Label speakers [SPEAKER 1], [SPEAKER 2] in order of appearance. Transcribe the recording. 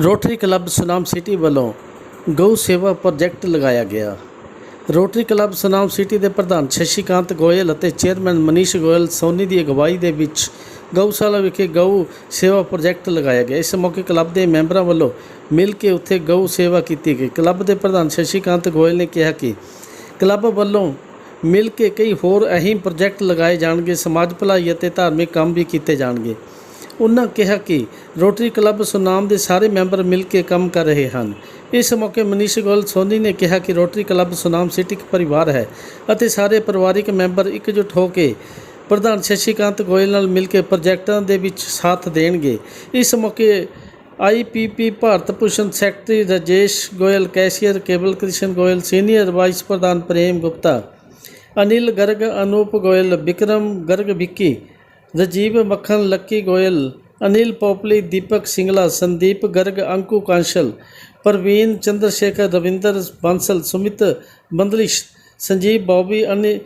[SPEAKER 1] Rotary club Sunam city ਵੱਲੋਂ ਗਊ ਸੇਵਾ ਪ੍ਰੋਜੈਕਟ ਲਗਾਇਆ ਗਿਆ। ਰੋਟਰੀ ਕਲੱਬ ਸੁਨਾਮ ਸਿਟੀ ਦੇ ਪ੍ਰਧਾਨ ਸ਼ਸ਼ੀਕਾਂਤ ਗੋਇਲ ਅਤੇ ਚੇਅਰਮੈਨ ਮਨੀਸ਼ ਗੋਇਲ ਸੋਨੀ ਦੀ ਅਗਵਾਈ ਦੇ ਵਿੱਚ ਗਊਸ਼ਾਲਾ ਵਿਖੇ ਗਊ ਸੇਵਾ ਪ੍ਰੋਜੈਕਟ ਲਗਾਇਆ ਗਿਆ। ਇਸ ਮੌਕੇ ਕਲੱਬ ਦੇ ਮੈਂਬਰਾਂ ਵੱਲੋਂ ਮਿਲ ਕੇ ਉੱਥੇ ਗਊ ਸੇਵਾ ਕੀਤੀ ਗਈ। ਕਲੱਬ ਦੇ ਪ੍ਰਧਾਨ ਸ਼ਸ਼ੀਕਾਂਤ ਗੋਇਲ ਨੇ ਕਿਹਾ ਕਿ ਕਲੱਬ ਵੱਲੋਂ ਮਿਲ ਕੇ ਕਈ ਹੋਰ ਅਹਿਮ ਪ੍ਰੋਜੈਕਟ ਲਗਾਏ ਜਾਣਗੇ, ਸਮਾਜ ਭਲਾਈ ਅਤੇ ਧਾਰਮਿਕ ਕੰਮ ਵੀ ਕੀਤੇ ਜਾਣਗੇ। ਉਹਨਾਂ ਕਿਹਾ ਕਿ ਰੋਟਰੀ ਕਲੱਬ ਸੁਨਾਮ ਦੇ ਸਾਰੇ ਮੈਂਬਰ ਮਿਲ ਕੇ ਕੰਮ ਕਰ ਰਹੇ ਹਨ। ਇਸ ਮੌਕੇ ਮਨੀਸ਼ ਗੋਲ ਸੋਨੀ ਨੇ ਕਿਹਾ ਕਿ ਰੋਟਰੀ ਕਲੱਬ ਸੁਨਾਮ ਸਿਟੀ ਇੱਕ ਪਰਿਵਾਰ ਹੈ ਅਤੇ ਸਾਰੇ ਪਰਿਵਾਰਿਕ ਮੈਂਬਰ ਇਕਜੁੱਟ ਹੋ ਕੇ ਪ੍ਰਧਾਨ ਸ਼ਸ਼ੀਕਾਂਤ ਗੋਇਲ ਨਾਲ ਮਿਲ ਕੇ ਪ੍ਰੋਜੈਕਟਾਂ ਦੇ ਵਿੱਚ ਸਾਥ ਦੇਣਗੇ। ਇਸ ਮੌਕੇ IPP Bharat Bhushan secretary Rajesh Goyal, cashier Kewal Krishan Goyal, senior vice ਪ੍ਰਧਾਨ ਪ੍ਰੇਮ ਗੁਪਤਾ, ਅਨਿਲ ਗਰਗ, ਅਨੂਪ ਗੋਇਲ, ਵਿਕਰਮ ਗਰਗ ਵਿੱਕੀ ਰਾਜੀਵ ਮੱਖਣ ਲੱਕੀ ਗੋਇਲ, ਅਨਿਲ ਪੋਪਲੀ, ਦੀਪਕ ਸਿੰਗਲਾ, ਸੰਦੀਪ ਗਰਗ, ਅੰਕੂ ਕਾਂਸ਼ਲ, ਪ੍ਰਵੀਨ ਚੰਦਰ ਸ਼ੇਖਰ ਰਵਿੰਦਰ ਬਾਂਸਲ, ਸੁਮਿਤ ਬੰਦਲਿਸ਼, ਸੰਜੀਵ ਬੌਬੀ, ਅਨਿ